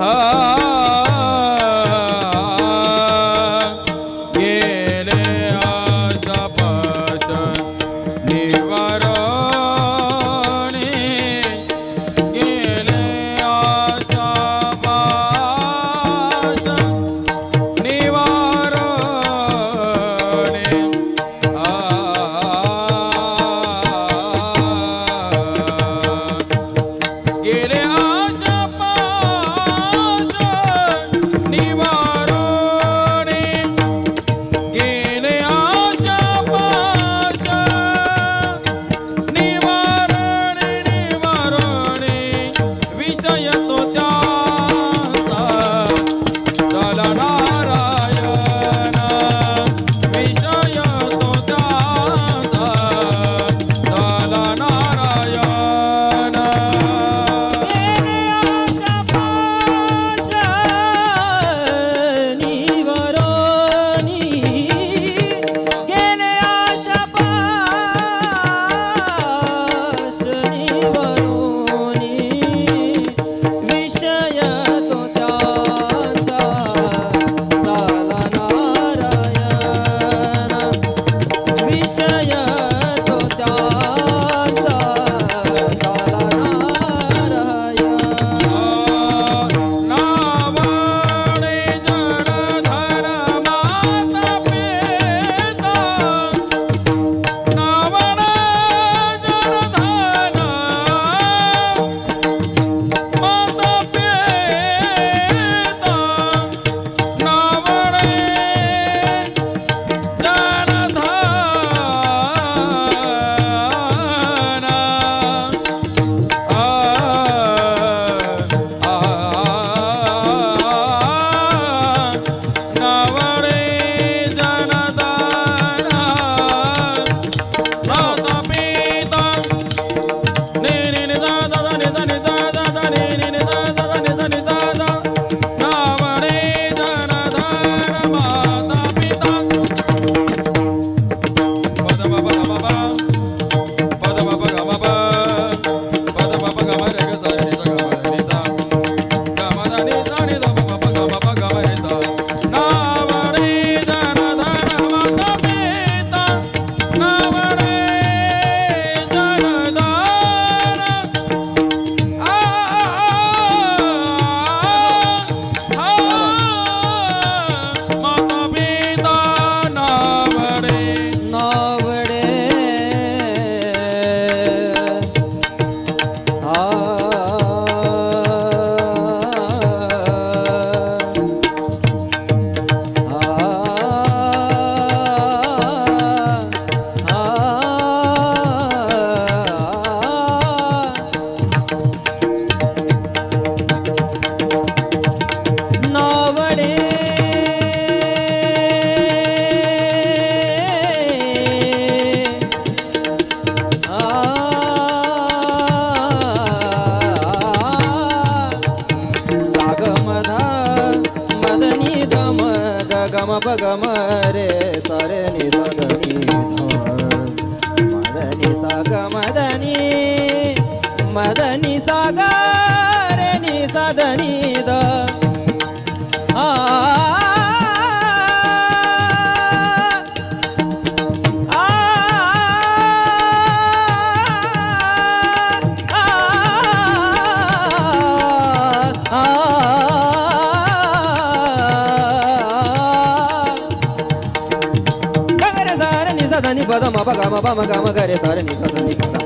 হা பகம ரே சரணி சதனி மதனி சாக மதனி மதனி சாக ரணி சதனி த ஆ ஆ ध म प ग म प म ग म ग रे रे नि स ध नि प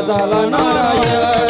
झाला नारायण.